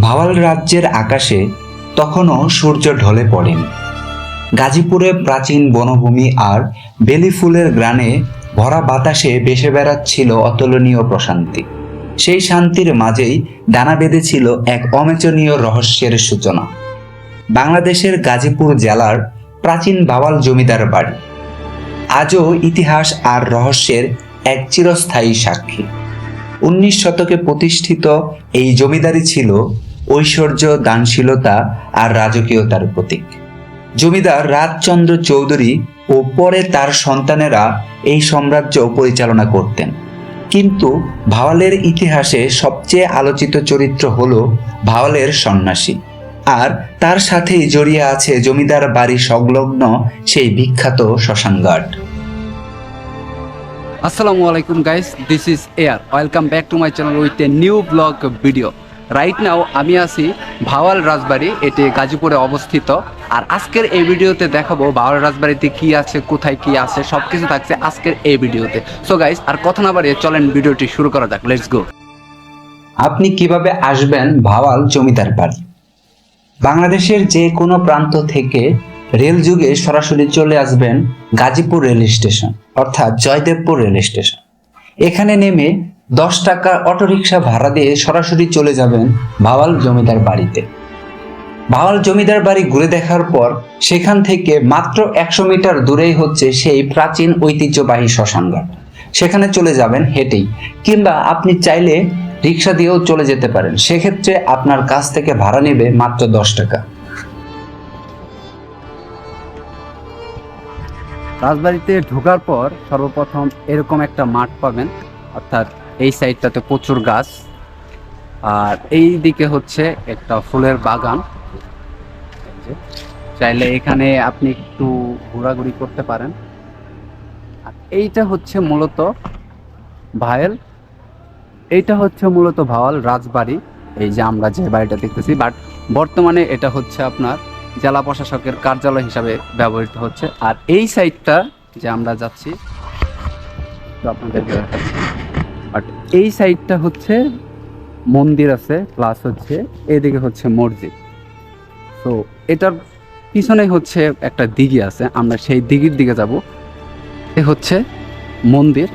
ভাওয়াল রাজ্যের আকাশে তখনও সূর্য ঢলে পড়েনি। গাজীপুরে প্রাচীন বনভূমি আর বেলি ফুলের গ্রানে ভরা বাতাসে বেসে বেড়াচ্ছিল অতুলনীয় প্রশান্তি। সেই শান্তির মাঝেই ডানা বেঁধেছিল এক অমেচনীয় রহস্যের সূচনা। বাংলাদেশের গাজীপুর জেলার প্রাচীন বাওয়াল জমিদার বাড়ি। আজও ইতিহাস আর রহস্যের এক চিরস্থায়ী সাক্ষী। উনিশ শতকে প্রতিষ্ঠিত এই জমিদারি ছিল ঐশ্বর্য, দানশীলতা আর রাজকীয়তার প্রতীক। জমিদার রাজচন্দ্র চৌধুরী ও পরে তার সন্তানেরা এই সাম্রাজ্য পরিচালনা করতেন। কিন্তু ভাওয়ালের ইতিহাসে সবচেয়ে আলোচিত চরিত্র হল ভাওয়ালের সন্ন্যাসী। আর তার সাথেই জড়িয়ে আছে জমিদার বাড়ি সংলগ্ন সেই বিখ্যাত শ্মশানঘাট। আসসালামু আলাইকুম guys, this is air. Welcome back to my channel with a new blog video. Right now আমি আছি ভাওয়াল রাজবাড়ি, এটি গাজীপুরে অবস্থিত। আর আজকের এই ভিডিওতে দেখাবো ভাওয়াল রাজবাড়িতে কি আছে, কোথায় কি আছে সব কিছু থাকছে আজকের এই ভিডিওতে। সো গাইস আর কথা না বাড়িয়ে চলেন ভিডিওটি শুরু করা যাক। লেটস গো আপনি কীভাবে আসবেন ভাওয়াল জমিদার বাড়ি? বাংলাদেশের যে কোনো প্রান্ত থেকে রেল যুগে সরাসরি চলে আসবেন গাজীপুর রেল স্টেশন, অর্থাৎ জয়দেবপুর রেল স্টেশন। এখানে নেমে দশ টাকার অটোরিকশা ভাড়া দিয়ে সরাসরি চলে যাবেন ভাওয়াল জমিদার বাড়িতে। ভাওয়াল জমিদার বাড়ি ঘুরে দেখার পর সেখান থেকে মাত্র একশো মিটার দূরেই হচ্ছে সেই প্রাচীন ঐতিহ্যবাহী শ্মশানঘাট। সেখানে চলে যাবেন হেঁটেই, কিংবা আপনি চাইলে রিক্সা দিয়েও চলে যেতে পারেন। সেক্ষেত্রে আপনার কাছ থেকে ভাড়া নেবে মাত্র দশ টাকা। রাজবাড়িতে ঢোকার পর সর্বপ্রথম এরকম একটা মাঠ পাবেন, অর্থাৎ এই সাইডটাতে প্রচুর গাছ। আর এই দিকে হচ্ছে একটা ফুলের বাগান। চাইলে এখানে আপনি একটু ঘোরাঘুরি করতে পারেন। আর এইটা হচ্ছে মূলত ভায়েল। এইটা হচ্ছে মূলত ভাওয়াল রাজবাড়ি। এই যে আমরা যে বাড়িটা দেখতেছি, বাট বর্তমানে এটা হচ্ছে আপনার জেলা প্রশাসকের কার্যালয় হিসাবে ব্যবহৃত হচ্ছে। আর এই সাইডটা যে আমরা যাচ্ছি দেখাচ্ছি। বাট এই সাইডটা হচ্ছে মন্দির আছে প্লাস হচ্ছে এদিকে হচ্ছে মসজিদ। তো এটার পিছনে হচ্ছে একটা দিঘি আছে, আমরা সেই দিঘির দিকে যাব। এ হচ্ছে মন্দির,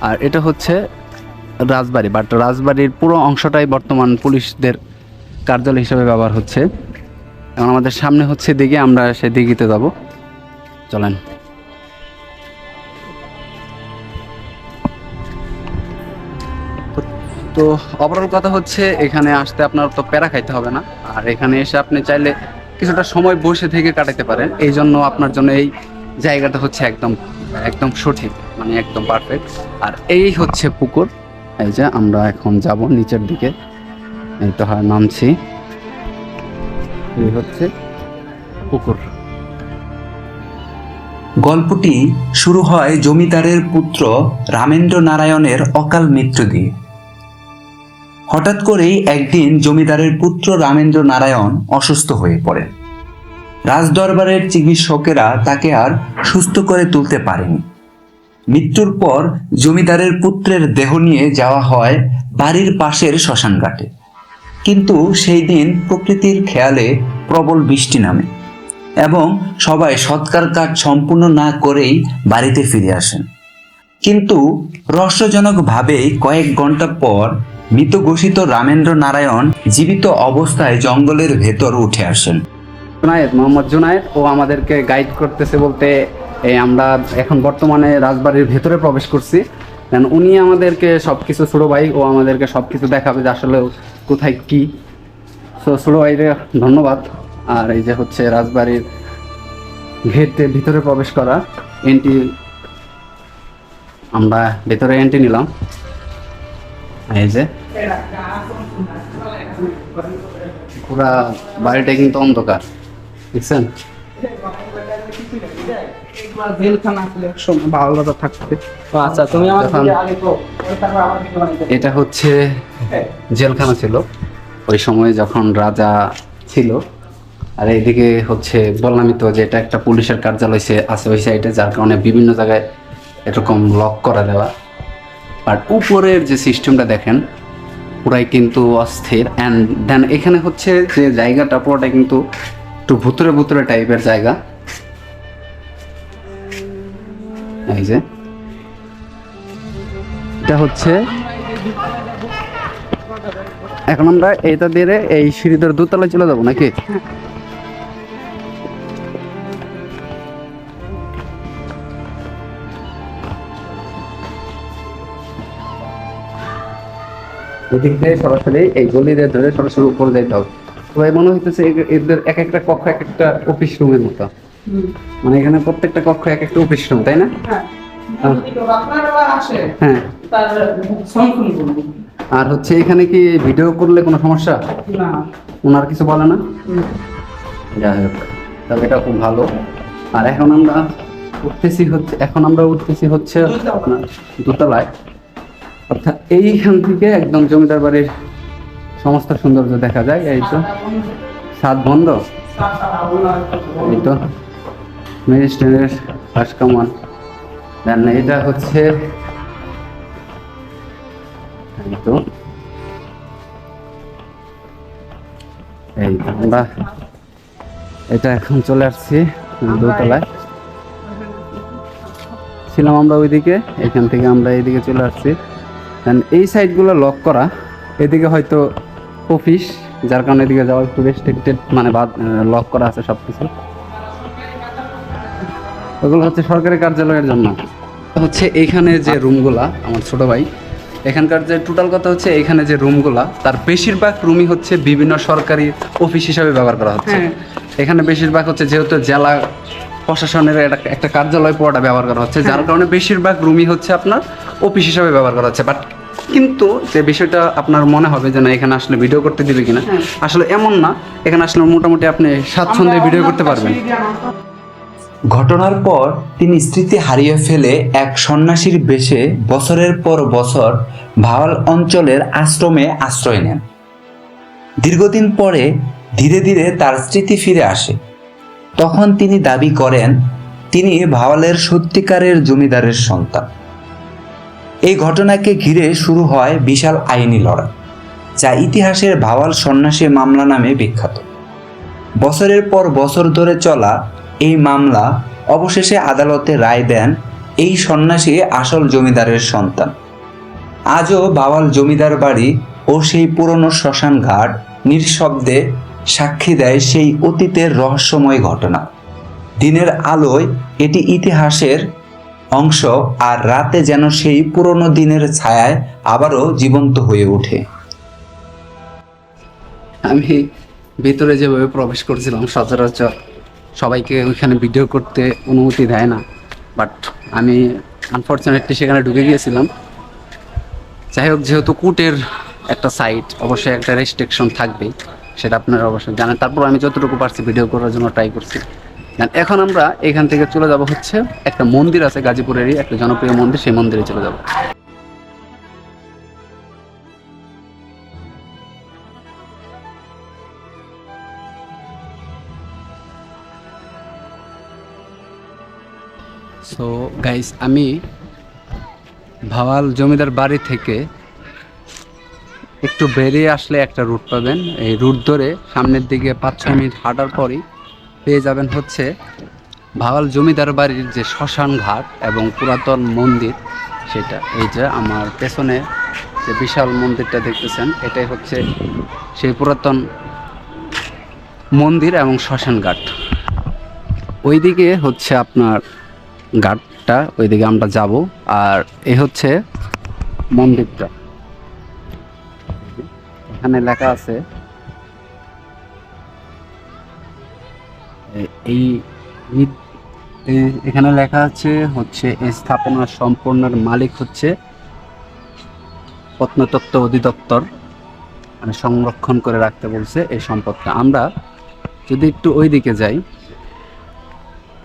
আর এটা হচ্ছে রাজবাড়ি বাট রাজবাড়ির পুরো অংশটাই বর্তমান পুলিশদের কার্যালয় হিসেবে ব্যবহার হচ্ছে। এবং আমাদের সামনে হচ্ছে দিঘি, আমরা সেই দিঘিতে যাব। চলেন। তো- ওভারঅল কথা হচ্ছে, এখানে আসতে আপনার তো প্যারা খাইতে হবে না। আর এখানে এসে আপনি চাইলে কিছুটা সময় বসে থেকে কাটাতে পারেন। এই জন্য আপনার জন্য এই জায়গাটা হচ্ছে একদম একদম সঠিক মানে একদম পারফেক্ট আর এই হচ্ছে পুকুর। এই যে আমরা এখন যাব নিচের দিকে। এই তো হয়, নামছি। এই হচ্ছে পুকুর। গল্পটি শুরু হয় জমিদারের পুত্র রামেন্দ্র নারায়ণের অকাল মৃত্যু দিয়ে। হঠাৎ করেই একদিন জমিদারের পুত্র রামেন্দ্র নারায়ণ অসুস্থ হয়ে পড়েন। রাজদরবারের চিকিৎসকেরা তাকে আর সুস্থ করে তুলতে পারেনি। মৃত্যুর পর জমিদারের পুত্রের দেহ নিয়ে যাওয়া হয় বাড়ির পাশের শ্মশানঘাটে। কিন্তু সেই দিন প্রকৃতির খেয়ালে প্রবল বৃষ্টি নামে এবং সবাই সৎকার কাজ সম্পূর্ণ না করেই বাড়িতে ফিরে আসেন। কিন্তু রহস্যজনকভাবেই কয়েক ঘণ্টা পর মৃত ঘোষিত রামেন্দ্র নারায়ণ জীবিত অবস্থায় জঙ্গলের ভেতর উঠে আসেন। জুনায়েদ, মোহাম্মদ জুনায়েদ, ও আমাদেরকে গাইড করতেছে বলতে আমরা এখন বর্তমানে রাজবাড়ির ভেতরে প্রবেশ করছি। কারণ উনি আমাদেরকে সব কিছু ছোটো ভাই, ও আমাদেরকে সব কিছু দেখাবে যে আসলে কোথায় কি। সো ছোটো ভাইরে ধন্যবাদ। আর এই যে হচ্ছে রাজবাড়ির গেটে ভিতরে প্রবেশ করা এন্ট্রি আমরা ভেতরে এন্ট্রি নিলাম। এই যে। পুরা বাড়িটা কিন্তু অন্ধকার। দেখছেন? আচ্ছা এটা হচ্ছে জেলখানা ছিল। ওই সময় যখন রাজা ছিল আর এইদিকে হচ্ছে বললামই তো যে এটা একটা পুলিশের কার্যালয় আছে ওই সাইডে যার কারণে বিভিন্ন জায়গায় এরকম লক করা দেওয়া। আর উপরের যে সিস্টেমটা দেখেন পুরাই কিন্তু অস্থির। অ্যান্ড দেন এখানে হচ্ছে যে জায়গাটা, পুরোটা কিন্তু একটু ভুতুরে ভুতুরে টাইপের জায়গা। এই যে। এটা হচ্ছে এখন আমরা এটা দিয়ে এই সিঁড়ি ধরে দোতলায় চলে যাব নাকি? এদিক দিয়ে সরাসরি এই গলি ধরে সরাসরি উপরে যাইতে হবে তো ভাই মনে হইতেছে এদের এক একটা কক্ষ এক একটা অফিস রুমের মতো। মানে এখানে প্রত্যেকটা কক্ষ এক একটা অফিস রুম তাই না? হ্যাঁ। হ্যাঁ। আর হচ্ছে এখানে কি ভিডিও করলে কোনো সমস্যা? না। ওনার কিছু বলে না? যাই হোক তবে এটা খুব ভালো। আর এখন আমরা উঠতেছি হচ্ছে এখন আমরা উঠতেছি হচ্ছে। আপনার দোতলায়। অর্থাৎ এইখান থেকে একদম জমিদার বাড়ির সমস্ত সৌন্দর্য দেখা যায়, এই তো। সাত বন্ধ। এই তো। ম্যাজিস্ট্রেটের ফার্স্ট কামান। দেন এটা হচ্ছে এই তো। এই আমরা এটা এখন চলে আসছি দোতলায়। ছিলাম আমরা ওইদিকে, এখান থেকে আমরা এইদিকে চলে আসছি। And এই সাইডগুলো লক করা এদিকে হয়তো অফিস যার কারণে এদিকে যাওয়া একটু রেস্ট্রিক্টেড মানে বাদ লক করা আছে সব কিছু ওগুলো হচ্ছে সরকারি কার্যালয়ের জন্য। হচ্ছে এইখানে যে রুমগুলা আমার ছোট ভাই এখানকার যে টোটাল কথা হচ্ছে এখানে যে রুমগুলা তার বেশিরভাগ রুমই হচ্ছে বিভিন্ন সরকারি অফিস হিসাবে ব্যবহার করা হচ্ছে। হ্যাঁ। এখানে বেশিরভাগ হচ্ছে যেহেতু জেলা প্রশাসনের একটা- একটা কার্যালয় পুরোটা ব্যবহার করা হচ্ছে যার কারণে বেশিরভাগ রুমই হচ্ছে আপনার অফিস হিসাবে ব্যবহার করা হচ্ছে। বাট কিন্তু যে বিষয়টা আপনার মনে হবে যে না এখানে আসলে ভিডিও করতে দিবে কিনা হ্যাঁ। আসলে এমন না এখানে আসলে মোটামুটি আপনি স্বাচ্ছন্দ্যে ভিডিও করতে পারবেন। ঘটনার পর তিনি স্মৃতি হারিয়ে ফেলে এক সন্ন্যাসীর বেশে বছরের পর বছর ভাওয়াল অঞ্চলের আশ্রমে আশ্রয় নেন। দীর্ঘদিন পরে ধীরে ধীরে তার স্মৃতি ফিরে আসে। তখন তিনি দাবি করেন, তিনি ভাওয়ালের সত্যিকারের জমিদারের সন্তান। এই ঘটনাকে ঘিরে শুরু হয় বিশাল আইনি লড়াই, যা ইতিহাসের ভাওয়াল সন্ন্যাসী মামলা নামে বিখ্যাত। বছরের পর বছর ধরে চলা এই মামলা অবশেষে আদালতে রায় দেন এই সন্ন্যাসী আসল জমিদারের সন্তান। আজও বাওয়াল জমিদার বাড়ি ও সেই পুরনো শ্মশান ঘাট নিঃশব্দে সাক্ষী দেয় সেই অতীতের রহস্যময় ঘটনা। দিনের আলোয় এটি ইতিহাসের অংশ আর রাতে যেন সেই পুরনো দিনের ছায়ায় আবারও জীবন্ত হয়ে ওঠে। আমি ভেতরে যেভাবে প্রবেশ করেছিলাম সচরাচর সবাইকে ওইখানে ভিডিও করতে অনুমতি দেয় না। বাট আমি আনফর্চুনেটলি সেখানে ঢুকে গিয়েছিলাম। যাই হোক, যেহেতু কোর্টের একটা সাইট অবশ্যই একটা রেস্ট্রিকশন থাকবেই। সেটা আপনারা অবশ্যই জানেন। তারপর আমি যতটুকু পারছি ভিডিও করার জন্য ট্রাই করছি। এখন আমরা এখান থেকে চলে যাব হচ্ছে একটা মন্দির আছে গাজীপুরেরই, একটা জনপ্রিয় মন্দির, সেই মন্দিরে চলে যাব। সো গাইস আমি ভাওয়াল জমিদার বাড়ি থেকে একটু বেরিয়ে আসলে একটা রুট পাবেন। এই রুট ধরে সামনের দিকে পাঁচ ছ মিনিট হাঁটার পরই পেয়ে যাবেন হচ্ছে ভাওয়াল জমিদার বাড়ির যে শ্মশান ঘাট এবং পুরাতন মন্দির সেটা। এই যে আমার পেছনে যে বিশাল মন্দিরটা দেখতেছেন, এটাই হচ্ছে সেই পুরাতন মন্দির এবং শ্মশান ঘাট। ওইদিকে হচ্ছে আপনার ঘাটটা, ওইদিকে আমরা যাব। আর এ হচ্ছে মন্দিরটা। এখানে লেখা আছে এই এখানে লেখা আছে হচ্ছে এই স্থাপনার সম্পূর্ণের মালিক হচ্ছে প্রত্নতত্ত্ব অধিদপ্তর মানে সংরক্ষণ করে রাখতে বলছে এই সম্পদটা আমরা যদি একটু ওই দিকে যাই,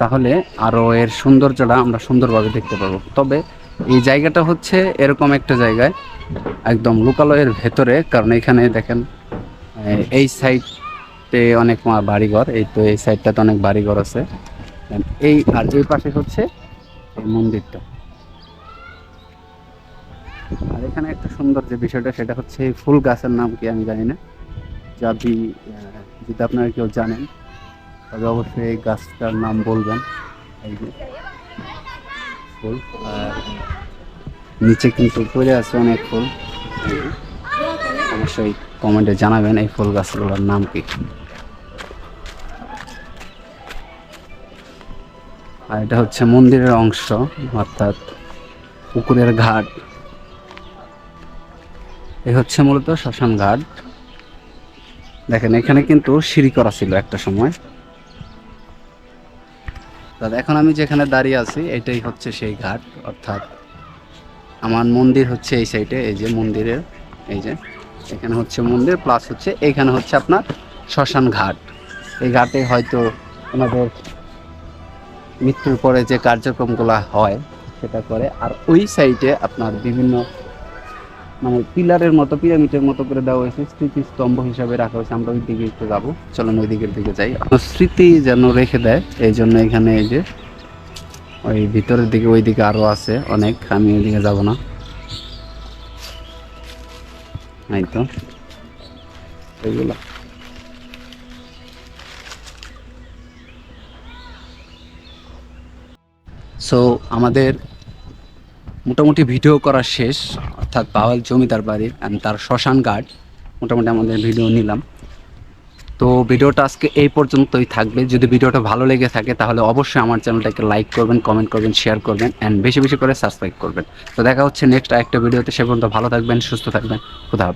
তাহলে আরও এর সৌন্দর্যটা আমরা সুন্দরভাবে দেখতে পাবো। তবে এই জায়গাটা হচ্ছে এরকম একটা জায়গায় একদম লোকালয়ের ভেতরে কারণ এখানে দেখেন এই সাইডে অনেক বাড়িঘর এই তো এই সাইডটাতে অনেক বাড়িঘর আছে। এই আর এই পাশে হচ্ছে এই মন্দিরটা। আর এখানে একটা সুন্দর যে বিষয়টা সেটা হচ্ছে এই ফুল গাছের নাম কি আমি জানি না। আহ, যদি আপনারা কেউ জানেন তবে অবশ্যই এই গাছটার নাম বলবেন। এই যে ফুল। আর নিচে কিন্তু পড়ে আছে অনেক ফুল। অবশ্যই কমেন্টে জানাবেন এই ফুল গাছগুলোর নাম কি। আর এটা হচ্ছে মন্দিরের অংশ, অর্থাৎ পুকুরের ঘাট। এই হচ্ছে মূলত শ্মশান ঘাট। দেখেন, এখানে কিন্তু সিঁড়ি করা ছিল একটা সময়। দাদা, এখন আমি যেখানে দাঁড়িয়ে আছি, এটাই হচ্ছে সেই ঘাট, অর্থাৎ আমার মন্দির হচ্ছে এই সাইডে এই যে মন্দিরের, এই যে এখানে হচ্ছে মন্দির প্লাস হচ্ছে এখানে হচ্ছে আপনার শ্মশান ঘাট। এই ঘাটে হয়তো ওনাদের মৃত্যুর পরে যে কার্যক্রমগুলো হয়, সেটা করে। আর ওই সাইডে আপনার বিভিন্ন মানে পিলারের মতো, পিরামিডের মতো করে দেওয়া হয়েছে, স্মৃতিস্তম্ভ হিসাবে রাখা হয়েছে। আমরা ওই দিকে একটু যাব। চলুন ওই দিকের দিকে যাই। স্মৃতি যেন রেখে দেয় এই জন্য এখানে এই যে, ওই ভিতরের দিকে ওই দিকে আরও আছে অনেক। আমি ওইদিকে যাব না। এই তো। এইগুলা সো আমাদের মোটামুটি ভিডিও করা শেষ। অর্থাৎ বাওয়াল জমিদার বাড়ির অ্যান্ড তার শ্মশান গার্ড মোটামুটি আমাদের ভিডিও নিলাম। তো ভিডিওটা আজকে এই পর্যন্তই থাকবে। যদি ভিডিওটা ভালো লেগে থাকে, তাহলে অবশ্যই আমার চ্যানেলটাকে লাইক করবেন কমেন্ট করবেন শেয়ার করবেন অ্যান্ড বেশি বেশি করে সাবস্ক্রাইব করবেন। তো দেখা হচ্ছে নেক্সট আরেকটা ভিডিওতে সে পর্যন্ত ভালো থাকবেন, সুস্থ থাকবেন। খুদা।